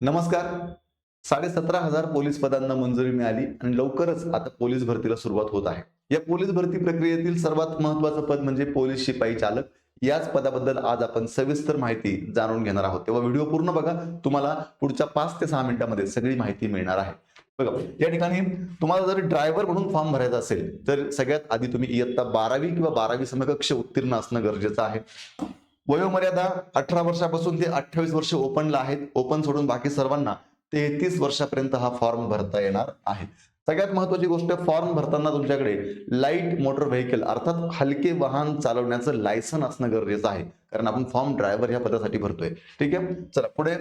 नमस्कार. साडेसतरा हजार पोलीस पदांना मंजुरी मिळाली आणि लवकरच आता पोलीस भरतीला सुरुवात होत आहे. या पोलीस भरती प्रक्रियेतील सर्वात महत्वाचं पद म्हणजे पोलीस शिपाई चालक. याच पदाबद्दल आज आपण सविस्तर माहिती जाणून घेणार आहोत. तेव्हा व्हिडिओ पूर्ण बघा. तुम्हाला पुढच्या पाच ते सहा मिनिटांमध्ये सगळी माहिती मिळणार आहे. बघा या ठिकाणी तुम्हाला जर ड्रायव्हर म्हणून फॉर्म भरायचा असेल तर सगळ्यात आधी तुम्ही इयत्ता बारावी किंवा बारावी समकक्ष उत्तीर्ण असणं गरजेचं आहे. वयोमर्यादा अठरा वर्षापासून ते अठ्ठावीस वर्ष ओपनला आहेत. ओपन सोडून बाकी सर्वांना तेहतीस वर्षापर्यंत हा फॉर्म भरता येणार आहे. सगळ्यात महत्वाची गोष्ट फॉर्म भरताना तुमच्याकडे लाइट मोटर व्हेकल अर्थात हलके वाहन चालवण्याचं लायसन असणं गरजेचं आहे. कारण आपण फॉर्म ड्रायव्हर ह्या पदासाठी भरतोय. ठीक आहे? चला पुढे.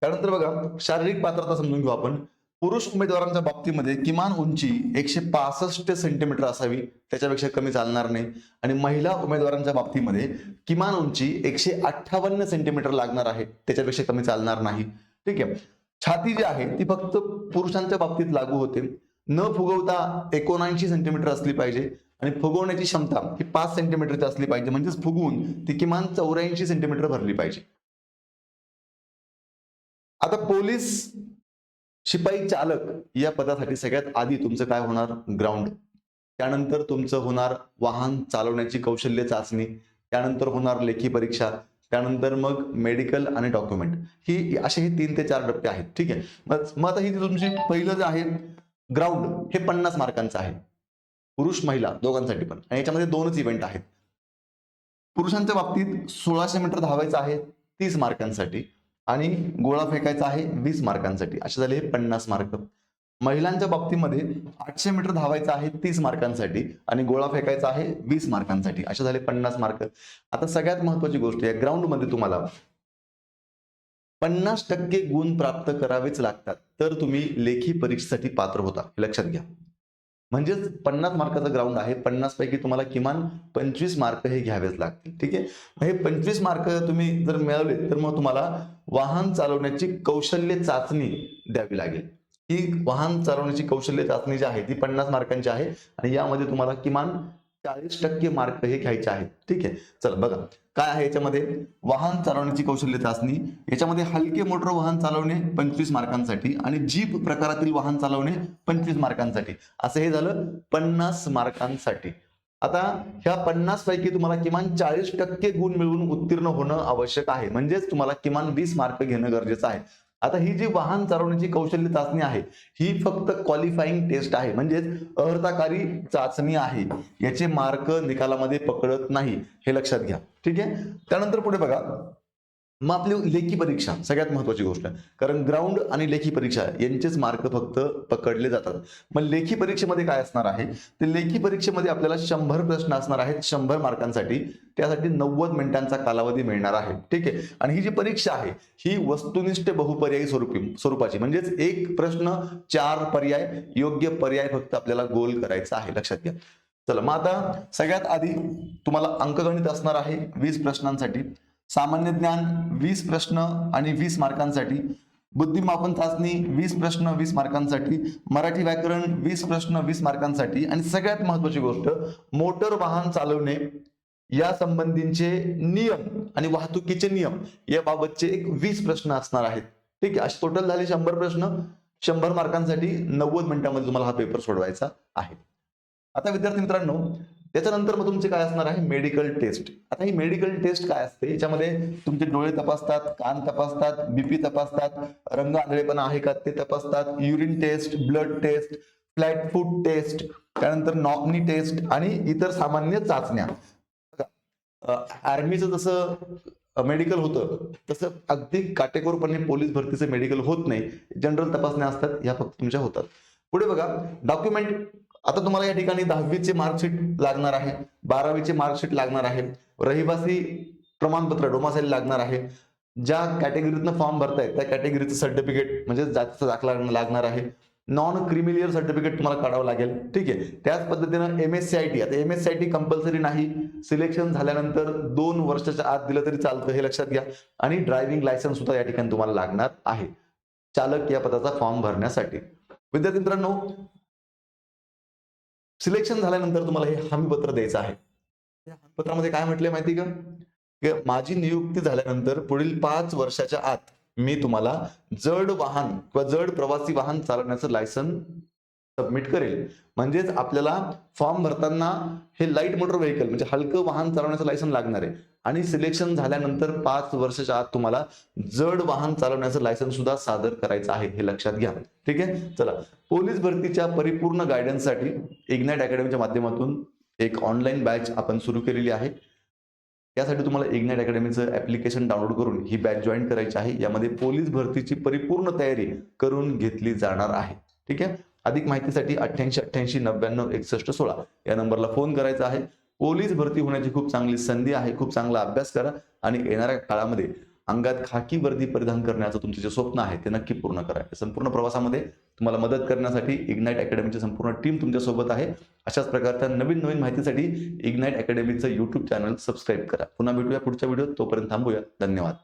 त्यानंतर बघा शारीरिक पात्रता समजून घेऊ आपण. पुरुष उमेदवारांच्या बाबतीमध्ये किमान उंची एकशे पासष्ट सेंटीमीटर असावी त्याच्यापेक्षा कमी चालणार नाही. आणि महिला उमेदवारांच्या बाबतीमध्ये किमान उंची एकशे अठ्ठावन्न सेंटीमीटर लागणार आहे त्याच्यापेक्षा कमी चालणार नाही. ठीक आहे? छाती जी आहे ती फक्त पुरुषांच्या बाबतीत लागू होते. न फुगवता एकोणऐंशी सेंटीमीटर असली पाहिजे आणि फुगवण्याची क्षमता ही पाच सेंटीमीटरची असली पाहिजे. म्हणजेच फुगवून ती किमान चौऱ्याऐंशी सेंटीमीटर भरली पाहिजे. आता पोलीस शिपाई चालक या पदासाठी सगळ्यात आधी तुमचं काय होणार? ग्राउंड त्यानंतर तुमचं होणार वाहन चालवण्याची कौशल्य चाचणी. त्यानंतर होणार लेखी परीक्षा. त्यानंतर मग मेडिकल आणि डॉक्युमेंट ही असे हे तीन ते चार टप्पे आहेत. ठीक आहे? मग मग आता ही तुमची पहिलं जे आहे ग्राउंड हे पन्नास मार्कांचं आहे. पुरुष महिला दोघांसाठी पण. आणि याच्यामध्ये दोनच इव्हेंट आहेत. पुरुषांच्या बाबतीत सोळाशे मीटर धावायचं आहे तीस मार्कांसाठी. आणि गोळा फेकायचा आहे वीस मार्कांसाठी. असे झाले हे पन्नास मार्क. महिलांच्या बाबतीमध्ये आठशे मीटर धावायचं आहे तीस मार्कांसाठी आणि गोळा फेकायचा आहे वीस मार्कांसाठी. असे झाले पन्नास मार्क. आता सगळ्यात महत्वाची गोष्ट या ग्राउंडमध्ये तुम्हाला पन्नास टक्के गुण प्राप्त करावेच लागतात. तर तुम्ही लेखी परीक्षेसाठी पात्र होता. हे लक्षात घ्या. म्हणजेच पन्नास मार्काचं ग्राउंड आहे. पन्नास पैकी तुम्हाला किमान पंचवीस मार्क हे घ्यावेच लागतील. ठीक आहे? हे पंचवीस मार्क तुम्ही जर मिळवले तर मग तुम्हाला वाहन चालवण्याची कौशल्य चाचणी द्यावी लागेल. ही वाहन चालवण्याची कौशल्य चाचणी जी आहे ती पन्नास मार्कांची आहे आणि यामध्ये तुम्हाला किमान चाळीस टक्के मार्क हे घ्यायचे आहेत. ठीक आहे? चला बघा. काय आहे याच्यामध्ये? वाहन चालवण्याची कौशल्य चाचणी. याच्यामध्ये हलके मोटर वाहन चालवणे पंचवीस मार्कांसाठी आणि जीप प्रकारातील वाहन चालवणे पंचवीस मार्कांसाठी. असं हे झालं पन्नास मार्कांसाठी. आता ह्या पन्नास पैकी तुम्हाला किमान चाळीस टक्के गुण मिळवून उत्तीर्ण होणं आवश्यक आहे. म्हणजेच तुम्हाला किमान वीस मार्क घेणं गरजेचं आहे. आता ही जी वाहन चालवण्याची कौशल्य चाचणी आहे ही फक्त क्वालिफाईंग टेस्ट आहे. म्हणजेच अर्हताकारी चाचणी आहे. याचे मार्क निकालामध्ये पकडत नाही. हे लक्षात घ्या. ठीक आहे? त्यानंतर पुढे बघा. मग आपली लेखी परीक्षा सगळ्यात महत्वाची गोष्ट. आहे कारण ग्राउंड आणि लेखी परीक्षा यांचेच मार्क फक्त पकडले जातात. मग लेखी परीक्षेमध्ये काय असणार आहे? ते लेखी परीक्षेमध्ये आपल्याला शंभर प्रश्न असणार आहेत शंभर मार्कांसाठी त्यासाठी नव्वद मिनिटांचा कालावधी मिळणार आहे. ठीक आहे? आणि ही जी परीक्षा आहे ही वस्तुनिष्ठ बहुपर्यायी स्वरूपी स्वरूपाची. म्हणजेच एक प्रश्न चार पर्याय योग्य पर्याय फक्त आपल्याला गोल करायचा आहे. लक्षात घ्या. चला मग आता सगळ्यात आधी तुम्हाला अंकगणित असणार आहे वीस प्रश्नांसाठी. सामान्य ज्ञान वीस प्रश्न आणि वीस मार्कांसाठी. बुद्धिमापन चाचणी वीस प्रश्न वीस मार्कांसाठी. मराठी व्याकरण वीस प्रश्न वीस मार्कांसाठी. आणि सगळ्यात महत्वाची गोष्ट मोटर वाहन चालवणे या संबंधीचे नियम आणि वाहतुकीचे नियम याबाबतचे एक वीस प्रश्न असणार आहेत. ठीक आहे असे टोटल झाले शंभर प्रश्न. शंभर मार्कांसाठी नव्वद मिनिटांमध्ये तुम्हाला हा पेपर सोडवायचा आहे. आता विद्यार्थी मित्रांनो त्याच्यानंतर मग तुमचे काय असणार आहे? मेडिकल टेस्ट आता ही मेडिकल टेस्ट काय असते? याच्यामध्ये तुमचे डोळे तपासतात कान तपासतात बीपी तपासतात रंग आंधळेपणा आहे का ते तपासतात urine test blood test flat food test त्यानंतर नॉकनी टेस्ट आणि इतर सामान्य चाचण्या. आर्मीचं जसं मेडिकल होतं तसं अगदी काटेकोरपणे पोलीस भरतीचं मेडिकल होत नाही. जनरल तपासण्या असतात ह्या फक्त तुमच्या होतात. पुढे बघा डॉक्युमेंट आता तुम्हाला या ठिकाणी दहावीचे मार्कशीट लागणार आहे बारावीचे मार्कशीट लागणार आहे रहिवासी प्रमाणपत्र डोमासाईल लागणार आहे. ज्या कॅटेगरीतनं फॉर्म भरताय त्या कॅटेगरीचं सर्टिफिकेट म्हणजे जातीचा दाखला लागणार आहे. नॉन क्रिमिलियर सर्टिफिकेट तुम्हाला काढावं लागेल. ठीक आहे. त्याच पद्धतीनं M S C I T आता M S C I T compulsory नाही. सिलेक्शन झाल्यानंतर दोन वर्षाच्या आत दिलं तरी चालतं हे लक्षात घ्या. आणि ड्रायव्हिंग लायसन्स सुद्धा या ठिकाणी तुम्हाला लागणार आहे. चालक या पदाचा फॉर्म भरण्यासाठी. विद्यार्थी मित्रांनो सिलेक्शन झाल्यानंतर तुम्हाला हे हमीपत्र द्यायचं आहे. या हमीपत्रामध्ये काय म्हटलंय माहिती का? माझी नियुक्ती झाल्यानंतर पुढील पाच वर्षाच्या आत मी तुम्हाला जड वाहन किंवा जड प्रवासी वाहन चालवण्याचं लायसन सबमिट करेल. म्हणजेच आपल्याला फॉर्म भरताना हे लाइट मोटर व्हेकल म्हणजे हलकं वाहन चालवण्याचं लायसन लागणार आहे. आणि सिलेक्शन झाल्यानंतर पाच वर्षाच्या आत तुम्हाला जड वाहन चालवण्याचं लायसन सुद्धा सादर करायचं आहे हे लक्षात घ्या. ठीक आहे? चला. पोलीस भरतीच्या परिपूर्ण गायडन्ससाठी इग्नाइट अकॅडमीच्या माध्यमातून एक ऑनलाईन बॅच आपण सुरू केलेली आहे. यासाठी तुम्हाला इग्नाइट अकॅडमीचं ऍप्लिकेशन डाउनलोड करून ही बॅच जॉईन करायची आहे. यामध्ये पोलीस भरतीची परिपूर्ण तयारी करून घेतली जाणार आहे. ठीक आहे? अधिक माहितीसाठी अठ्ठ्याऐंशी अठ्ठ्याऐंशी नव्याण्णव एकसष्ट सोळा या नंबरला फोन करायचा आहे. पोलीस भरती होण्याची खूप चांगली संधी आहे. खूप चांगला अभ्यास करा आणि येणाऱ्या काळामध्ये अंगात खाकी वर्दी परिधान करण्याचं तुमचं जे स्वप्न आहे ते नक्की पूर्ण करा. संपूर्ण प्रवासामध्ये तुम्हाला मदत करण्यासाठी इग्नाइट अकॅडमीची संपूर्ण टीम तुमच्यासोबत आहे. अशाच प्रकारच्या नवीन नवीन माहितीसाठी इग्नाईट अकॅडमीचं युट्यूब चॅनल सबस्क्राईब करा. पुन्हा भेटूया पुढच्या व्हिडिओत तोपर्यंत थांबूया. धन्यवाद.